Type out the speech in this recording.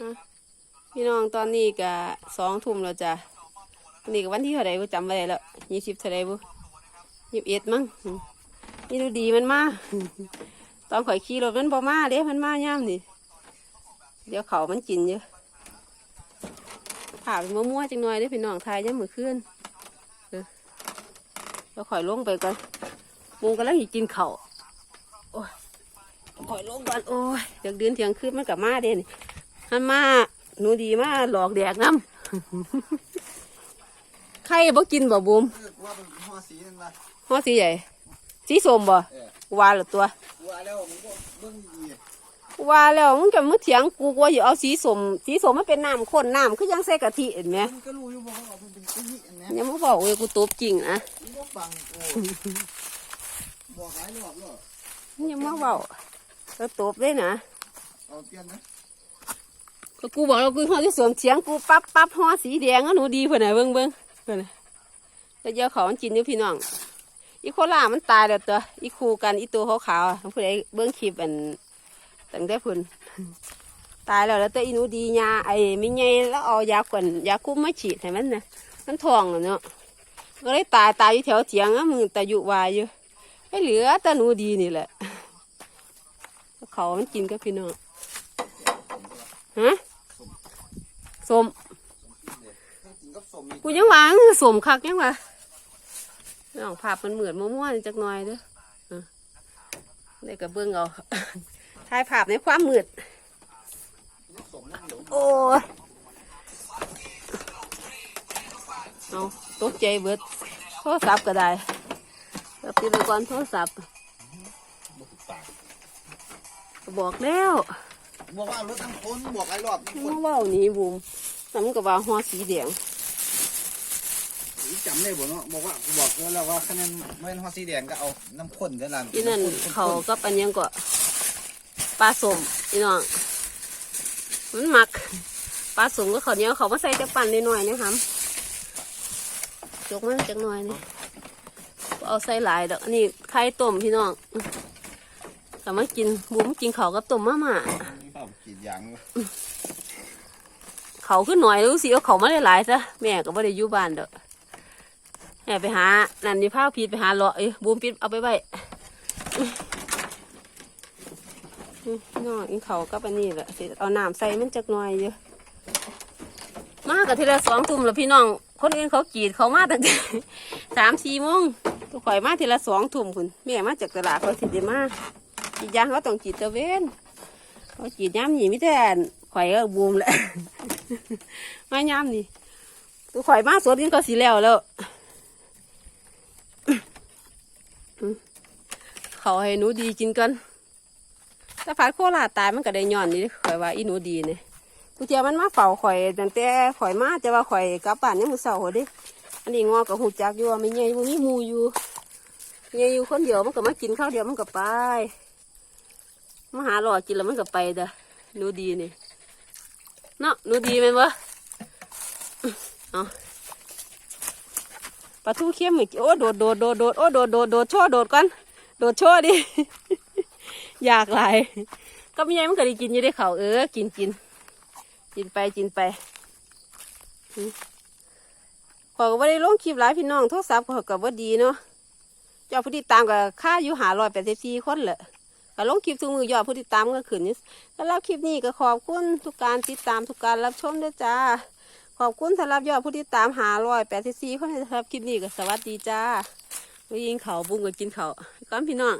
อะพี่น้องตอนนี้ก็สองทุ่มแล้วจ้ะวันนี้ก็วันที่เท่าไหร่บ่จำไม่ได้แล้วยี่สิบเท่าไหร่บ่ยี่สิบเอ็ดมั้งอืมนี่ดูดีมันมาตอนข่อยขี่รถมันบ่มาเด้มันมาย่ามนี่เดี๋ยวเขามันกินเยอะผ่าเป็นมั่วๆจังหน่อยเด้อพี่น้องทายยังมือขึ้นเออแล้วข่อยลงไปก่อนหมุงกำลังสิกินเขาวโอ้ยข่อยลงก่อนโอ้ยเดี๋ยวเดือนเที่ยงคืนมันกลับมาเด้นี่ มันมาหนูดีมาหลอกแดกน้ำใครบ่กินบ่บุมว่าเป็นห่อสีนั่นละหัวสีใหญ่ สีส้มบ่ว่าและตัวกูว่าแล้วมึงก็เบิ่งดีว่าแล้วมึงจะมาเถียงกูกว่าอยู่เอาสีสมสีสมมันเป็นน้ำข้นน้ำคือยังใส่กะทิเห็นไหมก็รู้อยู่ว่าเขาเอาเป็นเป็นสีอันเนี้ยยังไม่บอกเว้ยกูตบจริงนะฟังกูบอกหลายรอบแล้วยังไม่บอกก็ตบเลยนะเอาเปลี่ยนนะ ก็กูบอกแล้วกูเขาที่สวมเสียงกูปั๊บปั๊บห่อสีแดงก็หนูดีเพื่อนไหนะเบิ้งเบิ้งเพื่อน่ะแล้วเดี๋ยวเขามันกินอยู่พี่น้อง อีโคล่ามันตายแล้วตัวอีคูกันอีตัวขาวๆอะผู้ใดเบิ้งคลิปอันตั้งแต่พุ่นตายแล้วแล้วแต่อีหนูดียาไอ้ไม่ไงแล้วเอายากวนยาคุ้มมาฉีดให้มันนะมันทองเนาะก็เลยตายตายอยู่แถวเถียงอะมึงแต่อยู่วายอยู่ไม่เหลือแต่หนูดีนี่แหละเขามันกินกับพี่น้องฮะ สมต้มกูยังหวังสมคักยังวะน้องภาพมันเหมือนมั่วๆจักหน่อยเด้อเด้กับเบิ้องเอาถ่ายภาพในความมืดกับสมนั่นเดี๋ยวโอ้เอาตกใจเบิดโทรศัพท์ก็ได้แล้วปิดไปก่อนโทรศัพท์บอกแล้ว บอกว่ารถทั้งคนบอกหลายรอบทั้งคมานเว่าหนี้บุมแต่มันก็ว่าหัวสีแดงจำได้บ่เนาะบอกว่ากูบอกแล้วว่าคะแนนไม่เป็นห่อสีแดงก็เอาน้ำข้นเด้อล่ะที่นั่นำข้เขาก็ปันยังก็ปลาสมพี่น้องมันหมักปลาสมก็เขาวเหนี้ยวเขามาใส่จะปั่นนิดหน่อยๆนะครับจกมันจักหน่อยนี่บ่เอาใส่หลายดอกอันนี้ไข่ต้มพี่น้องแต่มากินบุ้มกินเขาวกับต้มมาม่านี่ ขีดยางเขาขึ้นหน่อยรู้สิเอาเขามาหลายซะแม่ก็ไม่ได้อยู่บ้านเด้อแม่ไปหา นั่นนี่ผ้าพีดไปหาเลาะเอ้ยบูมปิดเอาไปไว้อื้อน้องอินเขากับอันนี้แหละสิเอาน้ำใส่มันจักหน่อยเยอะมากกับทีละสองทุ่มแล้วพี่น้อง คนอื่นเขากีดเขามาตั้งแต่สามสี่โมงตุกข่อยมาทีละสองทุ่มคุณแม่มาจากตลาดเขาสิเดมากรีดยางเขาต้องกีดตะเวน เขากรีดย้ำหนีไม่แต่นข่อยก็บูมแหละมาย้ำนี่ตุกข่อยมาสวนกันเขาสีแล้วแล้ว เขาให้หนูดีกินกันถ้าพัดโคราตายมันก็ได้ย้อนนี่ข่อยว่าอีหนูดีเนี่ยกูเจียมันมาเฝ้าข่อยตั้งแต่ข่อยมาจะว่าข่อยกลับบ้านยังมือเสาร์เดิอันนี้งอกับหูจักอยู่ว่าไม่ใหญ่บ่มีหมูอยู่ใหญ่อยู่คนเดียวมันก็มากินข้าวเดียวมันก็ไป มาหาหลอดกินแล้วมันก็ไปเด้อหนูดีนี่เนาะหนูดีไหมวะเอาปลาทูเค็มอีกโอ้โดดโดดโดดโดดโอ้โดดโดดโดดโชว์โดดก่อนโดดโชว์ดิอยากหลก็ไม่ใช่มันก็ได้กินอยู่ได้เขาเออกินกินกินไปกินไปขอก็ไม่ได้ลงคลิปหลายพี่น้องโทรศัพท์ขอก็บ่ดีเนาะยอดผู้ติดตามก็ค่าอยู่หาร้อยแปดสิบสี่คนแหละ ก็ลงคลิปทุกมือยอดผู้ติดตามก็ขึ้นนี่สำหรับคลิปนี้ก็ขอบคุณทุกการติดตามทุกการรับชมด้วยจ้า ขอบคุณสำหรับยอดผู้ติดตามหาร้อยแปดสิบสี่คนสำหรับคลิปนี้ก็สวัสดีจ้าไปยิงเขาบุ้งก็กินเขาก้อนพี่น้อง